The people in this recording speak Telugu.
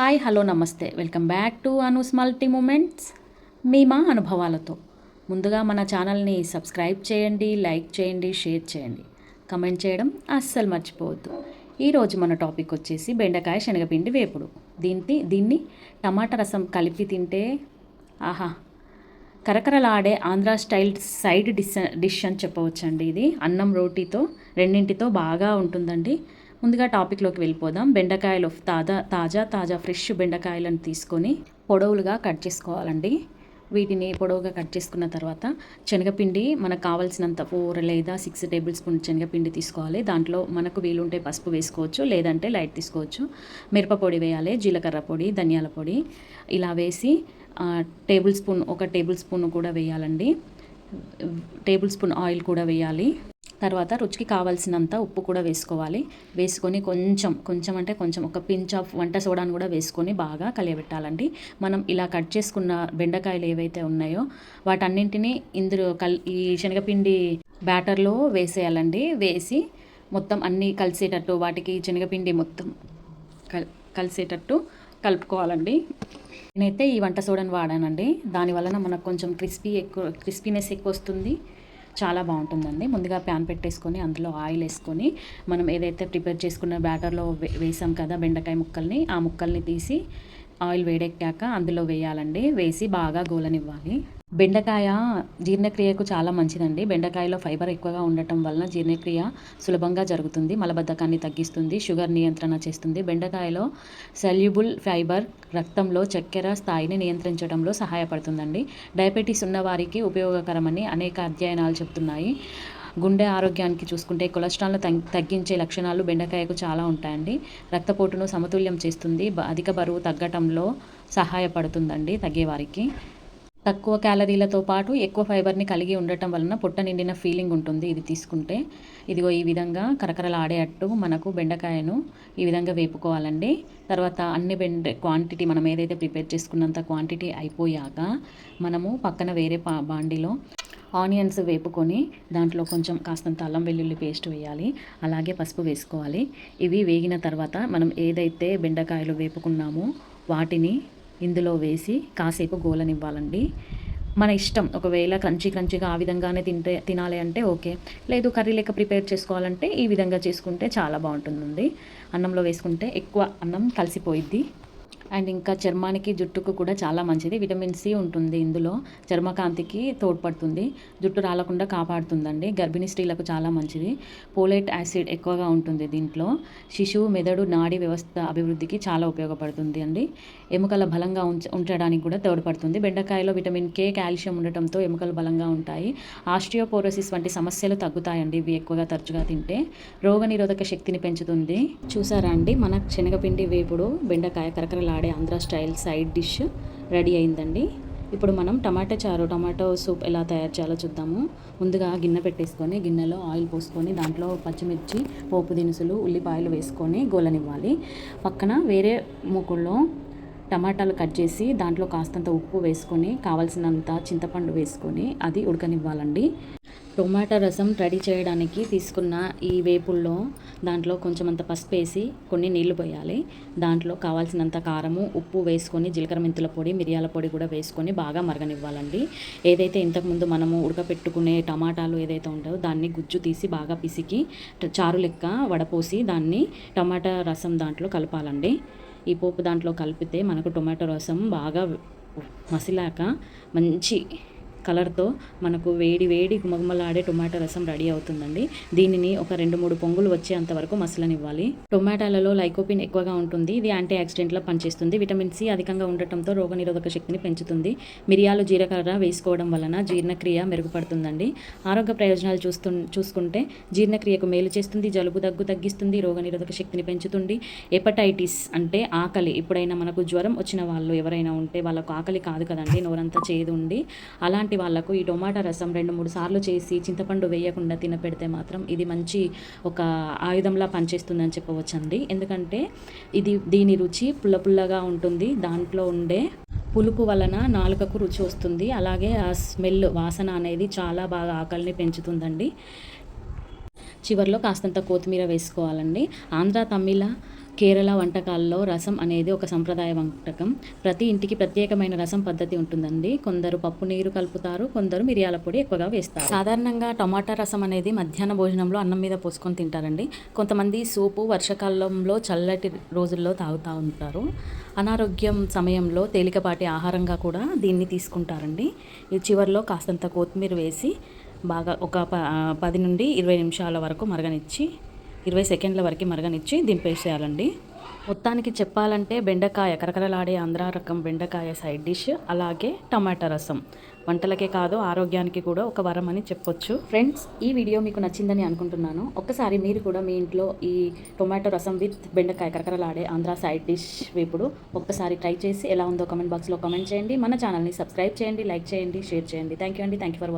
హాయ్ హలో నమస్తే. Welcome back to Anu's multi moments. మీ మా అనుభవాలతో. ముందుగా మన ఛానల్ని సబ్స్క్రైబ్ చేయండి లైక్ చేయండి షేర్ చేయండి. కమెంట్ చేయడం అస్సలు మర్చిపోవద్దు. ఈరోజు మన టాపిక్ వచ్చేసి బెండకాయ శనగపిండి వేపుడు. దీన్ని దీన్ని టమాటా రసం కలిపి తింటే ఆహా! కరకరలాడే Andhra style side dish dish అని చెప్పవచ్చండి ఇది. అన్నం రోటీతో రెండింటితో బాగా ఉంటుందండి. ముందుగా టాపిక్లోకి వెళ్ళిపోదాం. బెండకాయలు తాజా తాజా తాజా ఫ్రెష్ బెండకాయలను తీసుకొని పొడవులుగా కట్ చేసుకోవాలండి. వీటిని పొడవుగా కట్ చేసుకున్న తర్వాత శనగపిండి మనకు కావాల్సినంత ఫోర్ లేదా సిక్స్ టేబుల్ స్పూన్ శనగపిండి తీసుకోవాలి. దాంట్లో మనకు వీలుంటే పసుపు వేసుకోవచ్చు లేదంటే లైట్ తీసుకోవచ్చు. మిరప పొడి వేయాలి జీలకర్ర పొడి ధనియాల పొడి. ఇలా వేసి టేబుల్ స్పూన్ ఒక టేబుల్ స్పూన్ కూడా వేయాలండి. టేబుల్ స్పూన్ ఆయిల్ కూడా వేయాలి. తర్వాత రుచికి కావాల్సినంత ఉప్పు కూడా వేసుకోవాలి. వేసుకొని కొంచెం కొంచెం అంటే కొంచెం ఒక పించ్ ఆఫ్ వంట సోడాను కూడా వేసుకొని బాగా కలియబెట్టాలండి. మనం ఇలా కట్ చేసుకున్న బెండకాయలు ఏవైతే ఉన్నాయో వాటన్నింటినీ ఇందులో కల్ ఈ శనగపిండి బ్యాటర్లో వేసేయాలండి. వేసి మొత్తం అన్నీ కలిసేటట్టు వాటికి శనగపిండి మొత్తం కల్ కలిసేటట్టు కలుపుకోవాలండి. నేనైతే ఈ వంట సోడాను వాడానండి. దాని వలన మనకు కొంచెం క్రిస్పీ ఎక్కువ క్రిస్పీనెస్ ఎక్కువ వస్తుంది. చాలా బాగుంటుందండి. ముందుగా ప్యాన్ పెట్టేసుకొని అందులో ఆయిల్ వేసుకొని మనం ఏదైతే ప్రిపేర్ చేసుకున్న బ్యాటర్లో వే- వేసాం కదా బెండకాయ ముక్కల్ని ఆ ముక్కల్ని తీసి ఆయిల్ వేడెక్కాక అందులో వేయాలండి. వేసి బాగా గోలనివ్వాలి. బెండకాయ జీర్ణక్రియకు చాలా మంచిదండి. బెండకాయలో ఫైబర్ ఎక్కువగా ఉండటం వలన జీర్ణక్రియ సులభంగా జరుగుతుంది మలబద్ధకాన్ని తగ్గిస్తుంది షుగర్ నియంత్రణ చేస్తుంది. బెండకాయలో సెల్యుబుల్ ఫైబర్ రక్తంలో చక్కెర స్థాయిని నియంత్రించడంలో సహాయపడుతుందండి. డయాబెటీస్ ఉన్నవారికి ఉపయోగకరమని అనేక అధ్యయనాలు చెప్తున్నాయి. గుండె ఆరోగ్యానికి చూసుకుంటే కొలెస్ట్రాల్ను తగ్- తగ్గించే లక్షణాలు బెండకాయకు చాలా ఉంటాయండి. రక్తపోటును సమతుల్యం చేస్తుంది అధిక బరువు తగ్గటంలో సహాయపడుతుందండి తగ్గేవారికి. తక్కువ క్యాలరీలతో పాటు ఎక్కువ ఫైబర్ని కలిగి ఉండటం వలన పొట్ట నిండిన ఫీలింగ్ ఉంటుంది. ఇది తీసుకుంటే ఇదిగో ఈ విధంగా కరకరలాడేటట్టు మనకు బెండకాయను ఈ విధంగా వేపుకోవాలండి. తర్వాత అన్ని బెండ క్వాంటిటీ మనం ఏదైతే ప్రిపేర్ చేసుకున్నంత క్వాంటిటీ అయిపోయాక మనము పక్కన వేరే పా బాండిలో ఆనియన్స్ వేపుకొని దాంట్లో కొంచెం కాస్తంత అల్లం వెల్లుల్లి పేస్ట్ వేయాలి. అలాగే పసుపు వేసుకోవాలి. ఇవి వేగిన తర్వాత మనం ఏదైతే బెండకాయలు వేపుకున్నామో వాటిని ఇందులో వేసి కాసేపు గోలనివ్వాలండి. మన ఇష్టం ఒకవేళ క్రంచీ క్రంచీగా ఆ విధంగానే తింటే తినాలి అంటే ఓకే. లేదు కర్రీ లెక్క ప్రిపేర్ చేసుకోవాలంటే ఈ విధంగా చేసుకుంటే చాలా బాగుంటుందండి. అన్నంలో వేసుకుంటే ఎక్కువ అన్నం కలిసిపోయిద్ది. అండ్ ఇంకా చర్మానికి జుట్టుకు కూడా చాలా మంచిది. విటమిన్ సి ఉంటుంది ఇందులో. చర్మకాంతికి తోడ్పడుతుంది. జుట్టు రాలకుండా కాపాడుతుందండి. గర్భిణీ స్త్రీలకు చాలా మంచిది. పోలేట్ యాసిడ్ ఎక్కువగా ఉంటుంది దీంట్లో. శిశువు మెదడు నాడీ వ్యవస్థ అభివృద్ధికి చాలా ఉపయోగపడుతుంది అండి. ఎముకల బలంగా ఉంచ ఉంచడానికి కూడా తోడ్పడుతుంది. బెండకాయలో విటమిన్ కే కాల్షియం ఉండటంతో ఎముకలు బలంగా ఉంటాయి. ఆస్ట్రియోపోరోసిస్ వంటి సమస్యలు తగ్గుతాయండి ఇవి ఎక్కువగా తరచుగా తింటే. రోగనిరోధక శక్తిని పెంచుతుంది. చూసారా అండి? మన శనగపిండి వేపుడు బెండకాయ కరకరలాడు Andhra style side dish ready అయిందండి. ఇప్పుడు మనం టమాటా చారు టమాటో సూప్ ఎలా తయారు చేయాలో చూద్దాము. ముందుగా గిన్నె పెట్టేసుకొని గిన్నెలో ఆయిల్ పోసుకొని దాంట్లో పచ్చిమిర్చి పోపు దినుసులు ఉల్లిపాయలు వేసుకొని గోలనివ్వాలి. పక్కన వేరే మూకుల్లో టమాటాలు కట్ చేసి దాంట్లో కాస్తంత ఉప్పు వేసుకొని కావలసినంత చింతపండు వేసుకొని అది ఉడకనివ్వాలండి. టొమాటో రసం రెడీ చేయడానికి తీసుకున్న ఈ వేపుల్లో దాంట్లో కొంచెం అంత పసుపు వేసి కొన్ని నీళ్ళు పోయాలి. దాంట్లో కావాల్సినంత కారము ఉప్పు వేసుకొని జీలకర్ర మెంతుల పొడి మిరియాల పొడి కూడా వేసుకొని బాగా మరగనివ్వాలండి. ఏదైతే ఇంతకుముందు మనము ఉడకపెట్టుకునే టమాటాలు ఏదైతే ఉంటుందో దాన్ని గుజ్జు తీసి బాగా పిసికి చారు లెక్క వడపోసి దాన్ని టమాటా రసం దాంట్లో కలపాలండి. ఈ పోపు దాంట్లో కలిపితే మనకు టొమాటో రసం బాగా మసిలాక మంచి కలర్తో మనకు వేడి వేడి గుమగుమలాడే టొమాటో రసం రెడీ అవుతుందండి. దీనిని ఒక రెండు మూడు పొంగులు వచ్చేంత వరకు మసలనివ్వాలి. టొమాటాలలో లైకోపిన్ ఎక్కువగా ఉంటుంది. ఇది యాంటీ యాక్సిడెంట్లో పనిచేస్తుంది. విటమిన్ సి అధికంగా ఉండటంతో రోగనిరోధక శక్తిని పెంచుతుంది. మిరియాలు జీలకర్ర వేసుకోవడం వలన జీర్ణక్రియ మెరుగుపడుతుందండి. ఆరోగ్య ప్రయోజనాలు చూస్తు చూసుకుంటే జీర్ణక్రియకు మేలు చేస్తుంది జలుబు దగ్గు తగ్గిస్తుంది రోగనిరోధక శక్తిని పెంచుతుంది. హెపటైటిస్ అంటే ఆకలి. ఎప్పుడైనా మనకు జ్వరం వచ్చిన వాళ్ళు ఎవరైనా ఉంటే వాళ్ళకు ఆకలి కాదు కదండి. నోరంతా చేదు ఉండి అలాంటి వాళ్ళకు ఈ టొమాటో రసం రెండు మూడు సార్లు చేసి చింతపండు వేయకుండా తినపెడితే మాత్రం ఇది మంచి ఒక ఆయుధంలా పనిచేస్తుందని చెప్పవచ్చండి. ఎందుకంటే ఇది దీని రుచి పుల్ల పుల్లగా ఉంటుంది. దాంట్లో ఉండే పులుపు వలన నాలుకకు రుచి వస్తుంది. అలాగే ఆ స్మెల్ వాసన అనేది చాలా బాగా ఆకలిని పెంచుతుందండి. చివరిలో కాస్తంత కొత్తిమీర వేసుకోవాలండి. ఆంధ్ర తమిళ కేరళ వంటకాల్లో రసం అనేది ఒక సంప్రదాయ వంటకం. ప్రతి ఇంటికి ప్రత్యేకమైన రసం పద్ధతి ఉంటుందండి. కొందరు పప్పు నీరు కలుపుతారు కొందరు మిరియాల పొడి ఎక్కువగా వేస్తారు. సాధారణంగా టమాటా రసం అనేది మధ్యాహ్న భోజనంలో అన్నం మీద పోసుకొని తింటారండి. కొంతమంది సూపు వర్షాకాలంలో చల్లటి రోజుల్లో తాగుతూ ఉంటారు. అనారోగ్యం సమయంలో తేలికపాటి ఆహారంగా కూడా దీన్ని తీసుకుంటారండి. ఈ చివరిలో కాస్తంత కొత్తిమీర వేసి బాగా ఒక ప పది నుండి ఇరవై నిమిషాల వరకు మరగనిచ్చి ఇరవై సెకండ్ల వరకు మరగనిచ్చి దింపేసేయాలండి. మొత్తానికి చెప్పాలంటే బెండకాయ కరకరలాడే ఆంధ్ర రకం బెండకాయ సైడ్ డిష్ అలాగే టమాటా రసం. వంటలకే కాదు ఆరోగ్యానికి కూడా ఒక వరం అని చెప్పొచ్చు. ఫ్రెండ్స్ ఈ వీడియో మీకు నచ్చిందని అనుకుంటున్నాను. ఒక్కసారి మీరు కూడా మీ ఇంట్లో ఈ టొమాటో రసం విత్ బెండకాయ కరకరలాడే ఆంధ్ర సైడ్ డిష్ ఇప్పుడు ఒక్కసారి ట్రై చేసి ఎలా ఉందో కమెంట్ బాక్స్లో కమెంట్ చేయండి. మన ఛానల్ని సబ్స్క్రైబ్ చేయండి లైక్ చేయండి షేర్ చేయండి. థ్యాంక్ యూ అండి. Thank you for